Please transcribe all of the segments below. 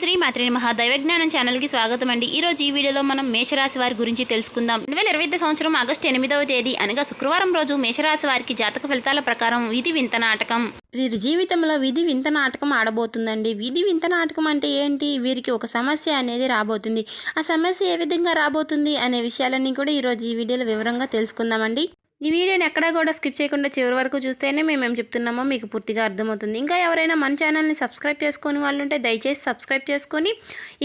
శ్రీ మాత్రి మహా దైవజ్ఞానం ఛానల్కి స్వాగతం అండి ఈ రోజు ఈ వీడియోలో మనం మేషరాశి వారి గురించి తెలుసుకుందాం. రెండు వేల ఇరవై సంవత్సరం ఆగస్టు ఎనిమిదవ తేదీ అనగా శుక్రవారం రోజు మేషరాశి వారికి జాతక ఫలితాల ప్రకారం విధి వింత నాటకం. వీరి జీవితంలో విధి వింత నాటకం ఆడబోతుందండి. విధి వింత నాటకం అంటే ఏంటి? వీరికి ఒక సమస్య అనేది రాబోతుంది. ఆ సమస్య ఏ విధంగా రాబోతుంది అనే విషయాలన్నీ కూడా ఈరోజు ఈ వీడియోలో వివరంగా తెలుసుకుందామండి. ఈ వీడియోని ఎక్కడా కూడా స్కిప్ చేయకుండా చివరి వరకు చూస్తేనే మేము ఏం చెప్తున్నామో మీకు పూర్తిగా అర్థమవుతుంది. ఇంకా ఎవరైనా మన ఛానల్ని సబ్స్క్రైబ్ చేసుకుని వాళ్ళు ఉంటే దయచేసి సబ్స్క్రైబ్ చేసుకొని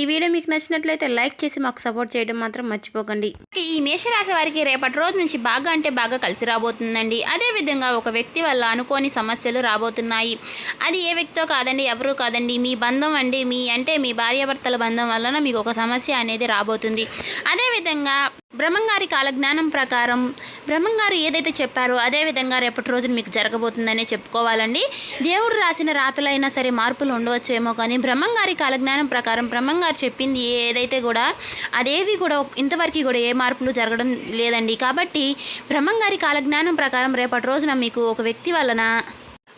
ఈ వీడియో మీకు నచ్చినట్లయితే లైక్ చేసి మాకు సపోర్ట్ చేయడం మాత్రం మర్చిపోకండి. ఈ మేషరాశి వారికి రేపటి రోజు నుంచి బాగా అంటే బాగా కలిసి రాబోతుందండి. అదేవిధంగా ఒక వ్యక్తి వల్ల అనుకోని సమస్యలు రాబోతున్నాయి. అది ఏ వ్యక్తితో కాదండి ఎవరు కాదండి మీ బంధం అండి మీ అంటే మీ భార్యాభర్తల బంధం వలన మీకు ఒక సమస్య అనేది రాబోతుంది. అదేవిధంగా బ్రహ్మంగారి కాలజ్ఞానం ప్రకారం బ్రహ్మంగారు ఏదైతే చెప్పారో అదే విధంగా రేపటి రోజున మీకు జరగబోతుందనే చెప్పుకోవాలండి. దేవుడు రాసిన రాతలైనా సరే మార్పులు ఉండవచ్చేమో కానీ బ్రహ్మంగారి కాలజ్ఞానం ప్రకారం బ్రహ్మంగారు చెప్పింది ఏదైతే కూడా అదేవి కూడా ఇంతవరకు కూడా ఏ మార్పులు జరగడం లేదండి. కాబట్టి బ్రహ్మంగారి కాలజ్ఞానం ప్రకారం రేపటి రోజున మీకు ఒక వ్యక్తి వలన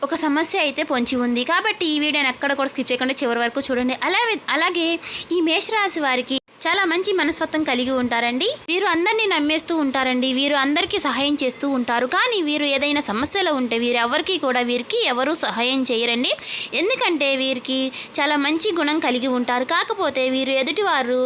ఒక సమస్య అయితే పొంచి ఉంది. కాబట్టి ఈ వీడియోని ఎక్కడ కూడా స్కిప్ చేయకుండా చివరి వరకు చూడండి. అలాగే అలాగే ఈ మేషరాశి వారికి చాలా మంచి మనస్తత్వం కలిగి ఉంటారండి. వీరు అందరినీ నమ్మేస్తూ ఉంటారండి. వీరు అందరికీ సహాయం చేస్తూ ఉంటారు. కానీ వీరు ఏదైనా సమస్యలో ఉంటే వీరు ఎవరికి కూడా వీరికి ఎవరు సహాయం చేయరండి. ఎందుకంటే వీరికి చాలా మంచి గుణం కలిగి ఉంటారు. కాకపోతే వీరు ఎదుటివారు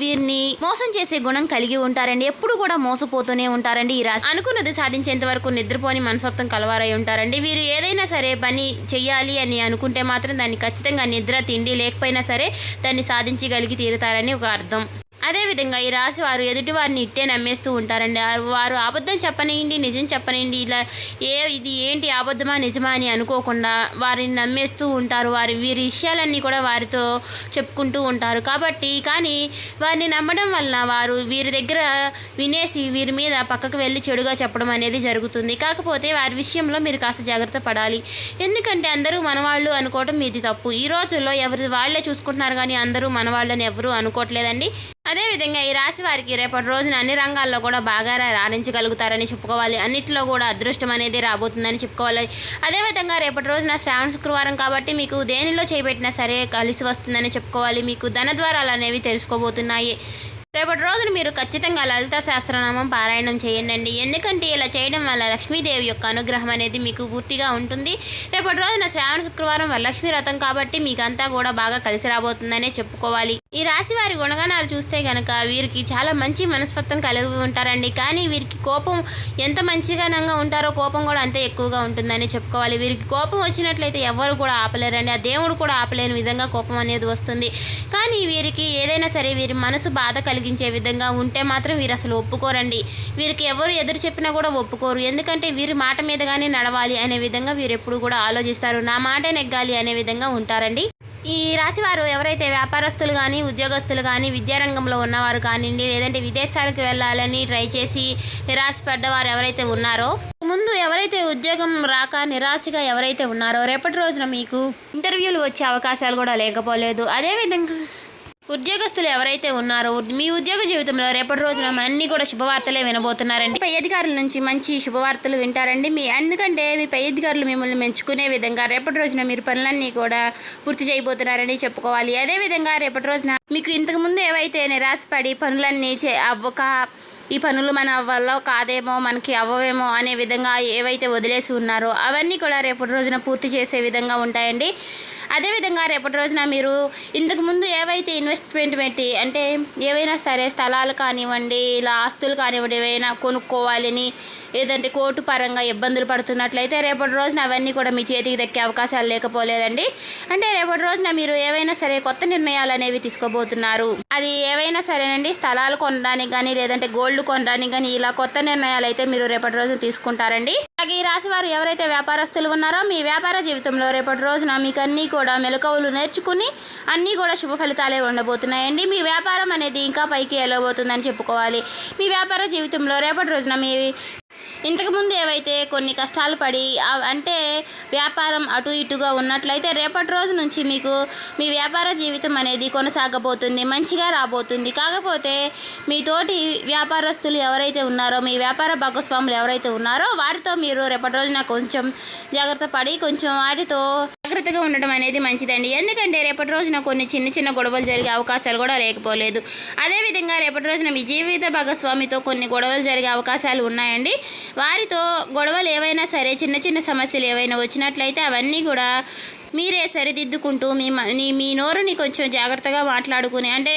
వీరిని మోసం చేసే గుణం కలిగి ఉంటారండి. ఎప్పుడు కూడా మోసపోతూనే ఉంటారండి ఈ రాశి. అనుకున్నది సాధించేంత వరకు నిద్రపోని మనస్తత్వం కలవారై ఉంటారండి. వీరు ఏదైనా సరే పని చెయ్యాలి అని అనుకుంటే మాత్రం దాన్ని ఖచ్చితంగా నిద్ర తిండి లేకపోయినా సరే దాన్ని సాధించగలిగి తీరుతారని ఒక అర్థం. этом అదేవిధంగా ఈ రాశి వారు ఎదుటి వారిని ఇట్టే నమ్మేస్తూ ఉంటారండి. వారు అబద్ధం చెప్పనియండి నిజం చెప్పనియండి ఇలా ఏ ఇది ఏంటి అబద్ధమా నిజమా అని అనుకోకుండా వారిని నమ్మేస్తూ ఉంటారు. వారి వీరి విషయాలన్నీ కూడా వారితో చెప్పుకుంటూ ఉంటారు. కాబట్టి కానీ వారిని నమ్మడం వలన వారు వీరి దగ్గర వినేసి వీరి మీద పక్కకు వెళ్ళి చెడుగా చెప్పడం అనేది జరుగుతుంది. కాకపోతే వారి విషయంలో మీరు కాస్త జాగ్రత్త పడాలి. ఎందుకంటే అందరూ మనవాళ్ళు అనుకోవడం మీది తప్పు. ఈ రోజుల్లో ఎవరి వాళ్ళే చూసుకుంటున్నారు కానీ అందరూ మనవాళ్ళని ఎవరూ అనుకోవట్లేదండి. అదేవిధంగా ఈ రాశి వారికి రేపటి రోజున అన్ని రంగాల్లో కూడా బాగా రాణించగలుగుతారని చెప్పుకోవాలి. అన్నింటిలో కూడా అదృష్టం అనేది రాబోతుందని చెప్పుకోవాలి. అదేవిధంగా రేపటి రోజున శ్రావణ శుక్రవారం కాబట్టి మీకు దేనిలో చేపెట్టినా సరే కలిసి వస్తుందని చెప్పుకోవాలి. మీకు ధన ద్వారాలు అనేవి తెలుసుకోబోతున్నాయి. రేపటి రోజున మీరు ఖచ్చితంగా లలిత సహస్రనామం పారాయణం చేయండి ఎందుకంటే ఇలా చేయడం వల్ల లక్ష్మీదేవి యొక్క అనుగ్రహం అనేది మీకు పూర్తిగా ఉంటుంది. రేపటి రోజున శ్రావణ శుక్రవారం వరలక్ష్మి వ్రతం కాబట్టి మీకు అంతా కూడా బాగా కలిసి రాబోతుందనే చెప్పుకోవాలి. ఈ రాశి వారి గుణగణాలు చూస్తే కనుక వీరికి చాలా మంచి మనస్తత్వం కలిగి ఉంటారండి. కానీ వీరికి కోపం ఎంత మంచిగానంగా ఉంటారో కోపం కూడా అంతే ఎక్కువగా ఉంటుందని చెప్పుకోవాలి. వీరికి కోపం వచ్చినట్లయితే ఎవరు కూడా ఆపలేరండి. ఆ దేవుడు కూడా ఆపలేని విధంగా కోపం అనేది వస్తుంది. కానీ వీరికి ఏదైనా సరే వీరి మనసు బాధ కలిగించే విధంగా ఉంటే మాత్రం వీరు అసలు ఒప్పుకోరండి. వీరికి ఎవరు ఎదురు చెప్పినా కూడా ఒప్పుకోరు. ఎందుకంటే వీరి మాట మీదగానే నడవాలి అనే విధంగా వీరు ఎప్పుడు కూడా ఆలోచిస్తారు. నా మాటే నెగ్గాలి అనే విధంగా ఉంటారండి. ఈ రాశివారు ఎవరైతే వ్యాపారస్తులు కానీ ఉద్యోగస్తులు కానీ విద్యారంగంలో ఉన్నవారు కానివ్వండి లేదంటే విదేశాలకు వెళ్ళాలని ట్రై చేసి నిరాశపడ్డవారు ఎవరైతే ఉన్నారో ముందు ఎవరైతే ఉద్యోగం రాక నిరాశగా ఎవరైతే ఉన్నారో రేపటి రోజున మీకు ఇంటర్వ్యూలు వచ్చే అవకాశాలు కూడా లేకపోలేదు. అదేవిధంగా ఉద్యోగస్తులు ఎవరైతే ఉన్నారో మీ ఉద్యోగ జీవితంలో రేపటి రోజున అన్ని కూడా శుభవార్తలే వినబోతున్నారండి. పై అధికారుల నుంచి మంచి శుభవార్తలు వింటారండి. మీ ఎందుకంటే మీ పై అధికారులు మిమ్మల్ని మెచ్చుకునే విధంగా రేపటి రోజున మీరు పనులన్నీ కూడా పూర్తి చేయబోతున్నారని చెప్పుకోవాలి. అదేవిధంగా రేపటి రోజున మీకు ఇంతకుముందు ఏవైతే నిరాశపడి పనులన్నీ చే అవ్వక ఈ పనులు మన వల్ల కాదేమో మనకి అవ్వవేమో అనే విధంగా ఏవైతే వదిలేసి ఉన్నారో అవన్నీ కూడా రేపటి రోజున పూర్తి చేసే విధంగా ఉంటాయండి. అదేవిధంగా రేపటి రోజున మీరు ఇంతకు ముందు ఏవైతే ఇన్వెస్ట్మెంట్ పెట్టి అంటే ఏవైనా సరే స్థలాలు కానివ్వండి ఇలా ఆస్తులు కానివ్వండి ఏవైనా కొనుక్కోవాలని ఏదంటే కోర్టు పరంగా ఇబ్బందులు పడుతున్నట్లయితే రేపటి రోజున అవన్నీ కూడా మీ చేతికి దక్కే అవకాశాలు లేకపోలేదండి. అంటే రేపటి రోజున మీరు ఏవైనా సరే కొత్త నిర్ణయాలు అనేవి తీసుకోబోతున్నారు. అది ఏవైనా సరేనండి. స్థలాలు కొనడానికి కానీ లేదంటే గోల్డ్ కొనడానికి కానీ ఇలా కొత్త నిర్ణయాలు అయితే మీరు రేపటి రోజున తీసుకుంటారండి. అలాగే ఈ రాశి వారు ఎవరైతే వ్యాపారస్తులు ఉన్నారో మీ వ్యాపార జీవితంలో రేపటి రోజున మీకు అన్నీ కూడా మెలకువలు నేర్చుకుని అన్నీ కూడా శుభ ఫలితాలే ఉండబోతున్నాయండి. మీ వ్యాపారం అనేది ఇంకా పైకి వెళ్ళబోతుందని చెప్పుకోవాలి. మీ వ్యాపార జీవితంలో రేపటి రోజున మీ ఇంతకుముందు ఏవైతే కొన్ని కష్టాలు పడి అంటే వ్యాపారం అటు ఇటుగా ఉన్నట్లయితే రేపటి రోజు నుంచి మీకు మీ వ్యాపార జీవితం అనేది కొనసాగబోతుంది మంచిగా రాబోతుంది. కాకపోతే మీ తోటి వ్యాపారస్తులు ఎవరైతే ఉన్నారో మీ వ్యాపార భాగస్వాములు ఎవరైతే ఉన్నారో వారితో మీరు రేపటి రోజున కొంచెం జాగ్రత్త పడి కొంచెం వారితో జాగ్రత్తగా ఉండడం అనేది మంచిదండి. ఎందుకంటే రేపటి రోజున కొన్ని చిన్న చిన్న గొడవలు జరిగే అవకాశాలు కూడా లేకపోలేదు. అదేవిధంగా రేపటి రోజున మీ జీవిత భాగస్వామితో కొన్ని గొడవలు జరిగే అవకాశాలు ఉన్నాయండి. వారితో గొడవలు ఏవైనా సరే చిన్న చిన్న సమస్యలు ఏవైనా వచ్చినట్లయితే అవన్నీ కూడా మీరే సరిదిద్దుకుంటూ మీ మీ నోరుని కొంచెం జాగ్రత్తగా మాట్లాడుకుని అంటే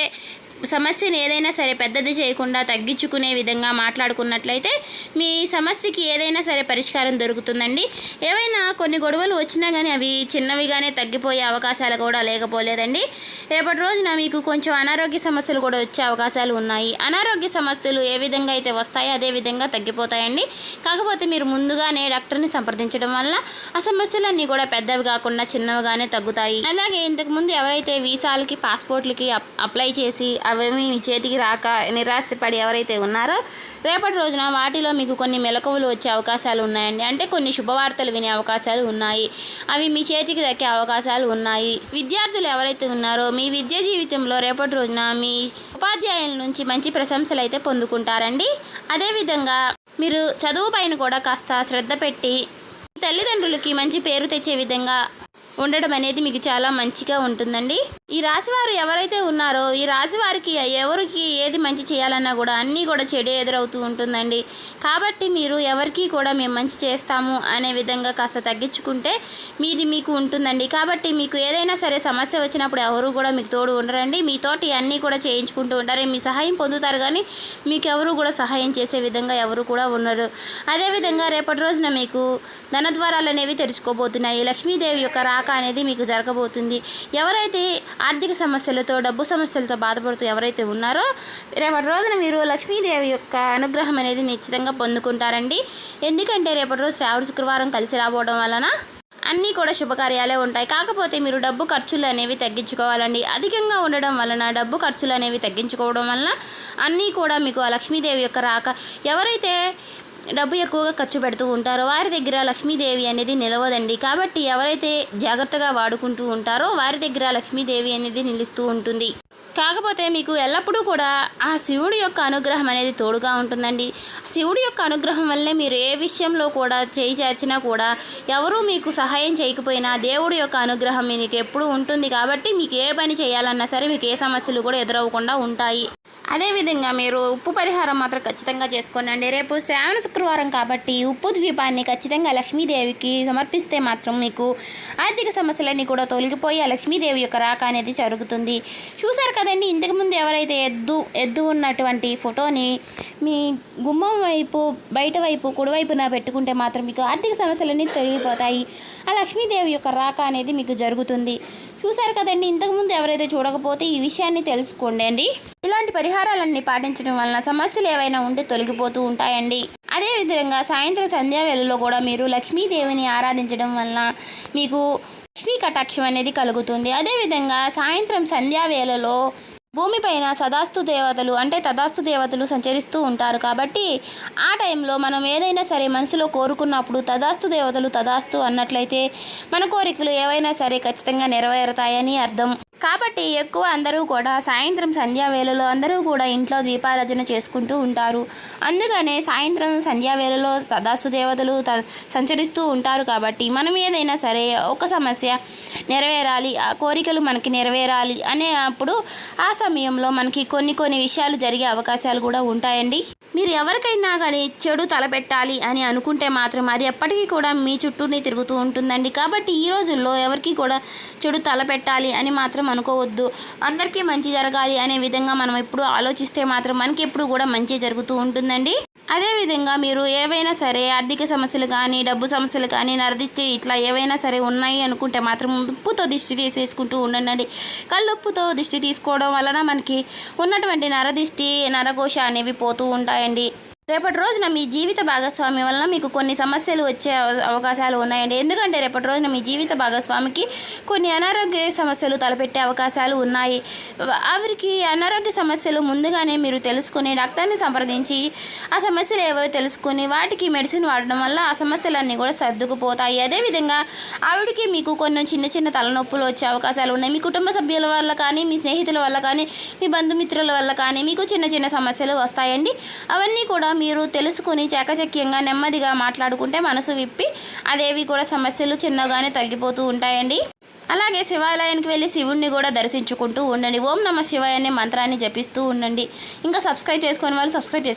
సమస్యను ఏదైనా సరే పెద్దది చేయకుండా తగ్గించుకునే విధంగా మాట్లాడుకున్నట్లయితే మీ సమస్యకి ఏదైనా సరే పరిష్కారం దొరుకుతుందండి. ఏవైనా కొన్ని గొడవలు వచ్చినా కానీ అవి చిన్నవిగానే తగ్గిపోయే అవకాశాలు కూడా లేకపోలేదండి. రేపటి రోజున మీకు కొంచెం అనారోగ్య సమస్యలు కూడా వచ్చే అవకాశాలు ఉన్నాయి. అనారోగ్య సమస్యలు ఏ విధంగా అయితే వస్తాయో అదే విధంగా తగ్గిపోతాయండి. కాకపోతే మీరు ముందుగానే డాక్టర్ని సంప్రదించడం వల్ల ఆ సమస్యలన్నీ కూడా పెద్దవి కాకుండా చిన్నవిగానే తగ్గుతాయి. అలాగే ఇంతకుముందు ఎవరైతే వీసాలకి పాస్పోర్ట్లకి అప్- అప్లై చేసి అవేమీ మీ చేతికి రాక నిరాశపడి ఎవరైతే ఉన్నారో రేపటి రోజున వాటిలో మీకు కొన్ని మెలకువలు వచ్చే అవకాశాలు ఉన్నాయండి. అంటే కొన్ని శుభవార్తలు వినే అవకాశాలు ఉన్నాయి. అవి మీ చేతికి దక్కే అవకాశాలు ఉన్నాయి. విద్యార్థులు ఎవరైతే ఉన్నారో మీ విద్యా జీవితంలో రేపటి రోజున మీ ఉపాధ్యాయుల నుంచి మంచి ప్రశంసలు అయితే పొందుకుంటారండి. అదేవిధంగా మీరు చదువు పైన కూడా కాస్త శ్రద్ధ పెట్టి తల్లిదండ్రులకి మంచి పేరు తెచ్చే విధంగా ఉండడం అనేది మీకు చాలా మంచిగా ఉంటుందండి. ఈ రాశివారు ఎవరైతే ఉన్నారో ఈ రాశివారికి ఎవరికి ఏది మంచి చేయాలన్నా కూడా అన్నీ కూడా చెడు ఎదురవుతూ ఉంటుందండి. కాబట్టి మీరు ఎవరికి కూడా మేము మంచి చేస్తాము అనే విధంగా కాస్త తగ్గించుకుంటే మీది మీకు ఉంటుందండి. కాబట్టి మీకు ఏదైనా సరే సమస్య వచ్చినప్పుడు ఎవరు కూడా మీకు తోడు ఉండరండి. మీతోటి అన్నీ కూడా చేయించుకుంటూ ఉంటారు మీ సహాయం పొందుతారు కానీ మీకు ఎవరు కూడా సహాయం చేసే విధంగా ఎవరు కూడా ఉండరు. అదేవిధంగా రేపటి రోజున మీకు ధనద్వారాలు అనేవి తెరుచుకోబోతున్నాయి. లక్ష్మీదేవి యొక్క రాక అనేది మీకు జరగబోతుంది. ఎవరైతే ఆర్థిక సమస్యలతో డబ్బు సమస్యలతో బాధపడుతూ ఎవరైతే ఉన్నారో రేపటి రోజున మీరు లక్ష్మీదేవి యొక్క అనుగ్రహం అనేది నిశ్చితంగా పొందుకుంటారండి. ఎందుకంటే రేపటి రోజు శ్రావణ శుక్రవారం కలిసి రాబోవడం వలన అన్నీ కూడా శుభకార్యాలే ఉంటాయి. కాకపోతే మీరు డబ్బు ఖర్చులు అనేవి తగ్గించుకోవాలండి. అధికంగా ఉండడం వలన డబ్బు ఖర్చులు అనేవి తగ్గించుకోవడం వలన అన్నీ కూడా మీకు ఆ లక్ష్మీదేవి యొక్క రాక. ఎవరైతే డబ్బు ఎక్కువగా ఖర్చు పెడుతూ ఉంటారో వారి దగ్గర లక్ష్మీదేవి అనేది నిలవదండి. కాబట్టి ఎవరైతే జాగ్రత్తగా వాడుకుంటూ ఉంటారో వారి దగ్గర లక్ష్మీదేవి అనేది నిలుస్తూ ఉంటుంది. కాకపోతే మీకు ఎల్లప్పుడూ కూడా ఆ శివుడి యొక్క అనుగ్రహం అనేది తోడుగా ఉంటుందండి. శివుడి యొక్క అనుగ్రహం వల్లే మీరు ఏ విషయంలో కూడా చేయి చేర్చినా కూడా ఎవరూ మీకు సహాయం చేయకపోయినా దేవుడి యొక్క అనుగ్రహం మీకు ఎప్పుడూ ఉంటుంది. కాబట్టి మీకు ఏ పని చేయాలన్నా సరే మీకు ఏ సమస్యలు కూడా ఎదురవ్వకుండా ఉంటాయి. అదేవిధంగా మీరు ఉప్పు పరిహారం మాత్రం ఖచ్చితంగా చేసుకోనండి. రేపు శ్రావణ శుక్రవారం కాబట్టి ఉప్పు ద్వీపాన్ని ఖచ్చితంగా లక్ష్మీదేవికి సమర్పిస్తే మాత్రం మీకు ఆర్థిక సమస్యలన్నీ కూడా తొలగిపోయి ఆ లక్ష్మీదేవి యొక్క రాక అనేది జరుగుతుంది. చూశారు కదండి ఇంతకుముందు ఎవరైతే ఎద్దు ఎద్దు ఉన్నటువంటి ఫోటోని మీ గుమ్మం వైపు బయట వైపు కుడివైపున పెట్టుకుంటే మాత్రం మీకు ఆర్థిక సమస్యలన్నీ తొలగిపోతాయి. ఆ లక్ష్మీదేవి యొక్క రాక అనేది మీకు జరుగుతుంది. చూసారు కదండి ఇంతకుముందు ఎవరైతే చూడకపోతే ఈ విషయాన్ని తెలుసుకోండి అండి. ఇలాంటి పరిహారాలన్నీ పాటించడం వలన సమస్యలు ఏవైనా ఉంటే తొలగిపోతూ ఉంటాయండి. అదేవిధంగా సాయంత్రం సంధ్యా వేళలో కూడా మీరు లక్ష్మీదేవిని ఆరాధించడం వలన మీకు లక్ష్మీ కటాక్షం అనేది కలుగుతుంది. అదేవిధంగా సాయంత్రం సంధ్యా వేళలో భూమిపైన సదాస్తు దేవతలు అంటే తదాస్తు దేవతలు సంచరిస్తూ ఉంటారు. కాబట్టి ఆ టైంలో మనం ఏదైనా సరే మనసులో కోరుకున్నప్పుడు తదాస్తు దేవతలు తదాస్తు అన్నట్లయితే మన కోరికలు ఏవైనా సరే ఖచ్చితంగా నెరవేరుతాయని అర్థం. కాబట్టి ఎక్కువ అందరూ కూడా సాయంత్రం సంధ్యా వేళలో అందరూ కూడా ఇంట్లో దీపారాధన చేసుకుంటూ ఉంటారు. అందుకనే సాయంత్రం సంధ్యా వేళలో దేవతలు త సంచరిస్తూ ఉంటారు కాబట్టి మనం ఏదైనా సరే ఒక సమస్య నెరవేరాలి ఆ కోరికలు మనకి నెరవేరాలి అనే అప్పుడు ఆ సమయంలో మనకి కొన్ని కొన్ని విషయాలు జరిగే అవకాశాలు కూడా ఉంటాయండి. మీరు ఎవరికైనా కానీ చెడు తలపెట్టాలి అని అనుకుంటే మాత్రం అది ఎప్పటికీ కూడా మీ చుట్టూనే తిరుగుతూ ఉంటుందండి. కాబట్టి ఈ రోజుల్లో ఎవరికి కూడా చెడు తలపెట్టాలి అని మాత్రం అనుకోవద్దు. అందరికీ మంచి జరగాలి అనే విధంగా మనం ఎప్పుడు ఆలోచిస్తే మాత్రం మనకి ఎప్పుడు కూడా మంచి జరుగుతూ ఉంటుందండి. అదేవిధంగా మీరు ఏవైనా సరే ఆర్థిక సమస్యలు కానీ డబ్బు సమస్యలు కానీ నరదిష్టి ఇట్లా ఏవైనా సరే ఉన్నాయి అనుకుంటే మాత్రం ఉప్పుతో దిష్టి తీసేసుకుంటూ ఉండండి. కళ్ళుప్పుతో దిష్టి తీసుకోవడం వలన మనకి ఉన్నటువంటి నరదిష్టి నరఘోష అనేవి పోతూ ఉంటాయి ఉంటాయండి రేపటి రోజున మీ జీవిత భాగస్వామి వలన మీకు కొన్ని సమస్యలు వచ్చే అవ- అవకాశాలు ఉన్నాయండి. ఎందుకంటే రేపటి రోజున మీ జీవిత భాగస్వామికి కొన్ని అనారోగ్య సమస్యలు తలపెట్టే అవకాశాలు ఉన్నాయి. ఆవిరికి అనారోగ్య సమస్యలు ముందుగానే మీరు తెలుసుకుని డాక్టర్ని సంప్రదించి ఆ సమస్యలు ఏవో తెలుసుకుని వాటికి మెడిసిన్ వాడడం వల్ల ఆ సమస్యలన్నీ కూడా సర్దుకుపోతాయి. అదేవిధంగా ఆవిడకి మీకు కొన్ని చిన్న చిన్న తలనొప్పులు వచ్చే అవకాశాలు ఉన్నాయి. మీ కుటుంబ సభ్యుల వల్ల కానీ మీ స్నేహితుల వల్ల కానీ మీ బంధుమిత్రుల వల్ల కానీ మీకు చిన్న చిన్న సమస్యలు వస్తాయండి. అవన్నీ కూడా మీరు తెలుసుకుని చాకచక్యంగా నెమ్మదిగా మాట్లాడుకుంటే మనసు విప్పి అదేవి కూడా సమస్యలు చిన్నగానే తగ్గిపోతూ ఉంటాయండి. అలాగే శివాలయానికి వెళ్ళి శివుణ్ణి కూడా దర్శించుకుంటూ ఉండండి. ఓం నమ శివాయ అనే మంత్రాన్ని జపిస్తూ ఉండండి. ఇంకా సబ్స్క్రైబ్ చేసుకుని వాళ్ళు సబ్స్క్రైబ్ చేసుకోండి